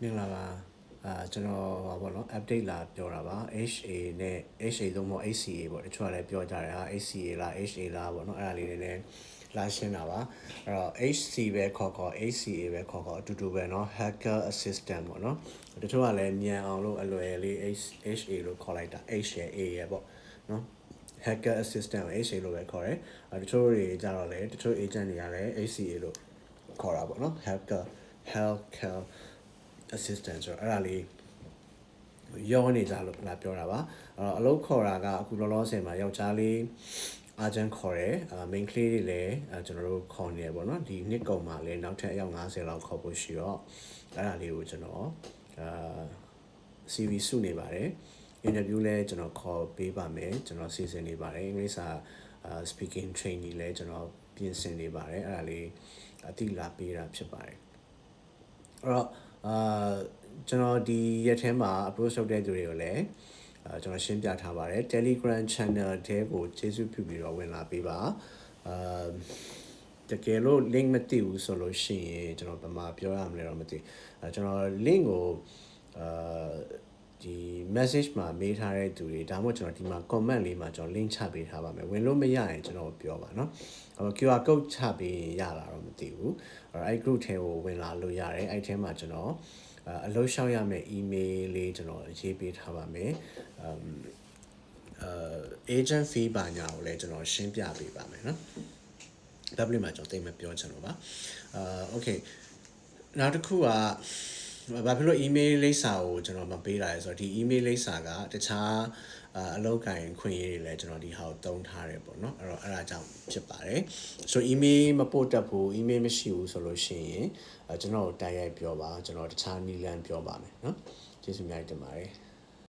မင်္ဂလာပါအာကျွန်တော်ဟာပေါ့နော် update လာပြောတာပါ HA နဲ့ HA သုံးဖို့ HCA ပေါ့တချို့ကလည်းပြောကြတယ်ဟာ HCA လား HA လားပေါ့နော်အဲ့ဒါလေးတွေလည်းလာရှင်းတာပါအဲ့တော့ HC ပဲခေါ်ခေါ် HCA ပဲခေါ်ခေါ်အတူတူပဲเนาะ hacker assistant ပေါ့နော်တချို့ကလည်းမြန်အောင်လို့အလွယ်လေး HA လို့ခေါ်လိုက်တာ H ရဲ့ A ရဲ့ပေါ့နော် hacker assistant ကို HA လို့ပဲခေါ်တယ်အဲတချို့တွေကြတော့လေတချို့ agent တွေကလည်း HCA လို့ခေါ်တာပေါ့နော် hacker hacker assistant ဆိုတော့အဲ့ဒါလေးရောနေကြလို့လာပြောတာပါအဲ့တော့အလုပ်ခေါ်တာကအခုလောလောဆယ်မှာယောက်ျားလေးအာဂျန်ခေါ်တယ်အာ main ကလေးတွေလည်းအဲကျွန်တော်တို့ခေါ်နေရပေါ့နော်ဒီနှစ်ကုန်မှာလည်းနောက်ထပ်အယောက်90လောက်ခေါ်ဖို့ရှိတော့အဲ့ဒါလေးကိုကျွန်တော်အာ CV စုနေပါတယ် interview လဲကျွန်တော်ခေါ်ပေးပါမယ်ကျွန်တော်စီစဉ်နေပါတယ်အင်္ဂလိပ်စာအာ speaking training လဲကျွန်တော်ပြင်ဆင်နေပါတယ်အဲ့ဒါလေးအတိလာပေးတာဖြစ်ပါတယ်အဲ့တော့ အာကျွန်တော်ဒီရက်ထဲမှာ approach လုပ်တဲ့သူတွေကိုလည်းအာကျွန်တော်ရှင်းပြထားပါတယ် Telegram channel ထဲကိုကျေးဇူးပြုပြီးတော့ဝင်လာပေးပါအာတကယ်လို့ link မသိဘူးဆိုလို့ရှိရင်ကျွန်တော်ဘယ်မှာပြောရမလဲတော့မသိအဲကျွန်တော် link ကိုအာ ဒီ message မှာမေးထားတဲ့သူတွေဒါမှမဟုတ်ကျွန်တော်ဒီမှာ comment လေးမှာကျွန်တော် link ချပေးထားပါမယ်ဝင်လို့မရရင်ကျွန်တော်ပြောပါเนาะအဲ့တော့ QR code ချပေးရင်ရလာတော့မသိဘူးအဲ့တော့အဲ့ group ထဲကိုဝင်လာလို့ရတယ်အဲ့ထဲမှာကျွန်တော်အလုပ်ရှောက်ရမယ့် email လေးကျွန်တော်ရေးပေးထားပါမယ်အမ်အဲ agent fee ပါညာကိုလည်းကျွန်တော်ရှင်းပြပေးပါမယ်เนาะ W မှာကျွန်တော်တိတ်မပြောချင်လို့ပါအာ okay နောက်တစ်ခုက ဘာဖြစ်လို့ email လိပ်စာကိုကျွန်တော်မပေးတာလဲဆိုတော့ဒီ email လိပ်စာကတခြားအာအလုပ်ကိုင်ခွင့်ရေးတွေလည်းကျွန်တော်ဒီဟာကိုတုံးထားတယ်ပေါ့နော်အဲ့တော့အဲ့ဒါကြောင့်ဖြစ်ပါတယ်ဆို email မပို့တတ်ဘူး email မရှိဘူးဆိုလို့ရှိရင်ကျွန်တော်တိုက်ရိုက်ပြောပါကျွန်တော်တခြားနီလန်ပြောပါမယ်နော်ကျေးဇူးများတင်ပါတယ်